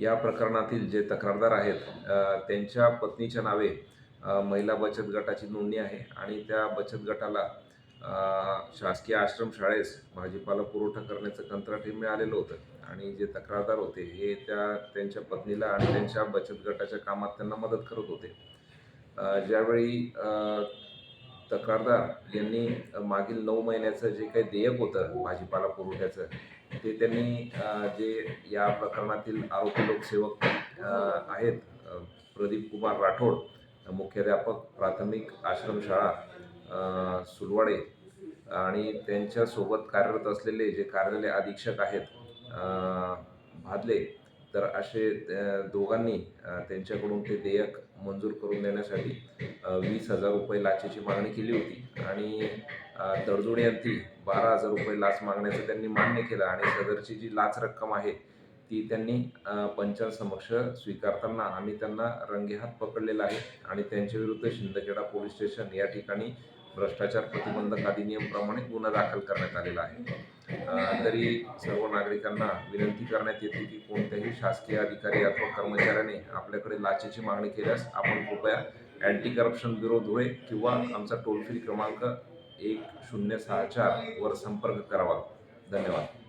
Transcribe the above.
या प्रकरणातील जे तक्रारदार आहेत त्यांच्या पत्नीच्या नावे महिला बचत गटाची नोंदणी आहे आणि त्या बचत गटाला शासकीय आश्रमशाळेस भाजीपाला पुरवठा करण्याचं कंत्राटही मिळालेलं होतं. आणि जे तक्रारदार होते हे त्या त्यांच्या पत्नीला आणि त्यांच्या बचत गटाच्या कामात त्यांना मदत करत होते. ज्यावेळी तक्रारदार यांनी मागील नऊ महिन्याचं जे काही देयक होतं भाजीपाला पुरवठ्याचं ते त्यांनी जे या प्रकरणातील आरोपी लोकसेवक आहेत प्रदीप कुमार राठोड मुख्याध्यापक प्राथमिक आश्रमशाळा सुलवाडे आणि त्यांच्यासोबत कार्यरत असलेले जे कार्यालय अधीक्षक आहेत भादले तर असे दोघांनी त्यांच्याकडून ते देयक मंजूर करून देण्यासाठी वीस हजार रुपये लाचेची मागणी केली होती. आणि अ, बारा हजार रुपये लाच मागण्याचं त्यांनी मान्य केलं आणि सदरची जी लाच रक्कम आहे ती त्यांनी पंचांसमक्ष स्वीकारताना आम्ही त्यांना रंगेहात पकडलेलं आहे आणि त्यांच्याविरुद्ध शिंदखेडा पोलीस स्टेशन या ठिकाणी भ्रष्टाचार प्रतिबंधक अधिनियमप्रमाणे गुन्हा दाखल करण्यात आलेला आहे. तरी सर्व नागरिकांना विनंती करण्यात येते की कोणत्याही शासकीय अधिकारी अथवा कर्मचाऱ्याने आपल्याकडे लाचेची मागणी केल्यास आपण कृपया अँटी करप्शन ब्युरो धुळे किंवा आमचा टोल फ्री क्रमांक एक शून्य सहा चार वर संपर्क करावा. धन्यवाद.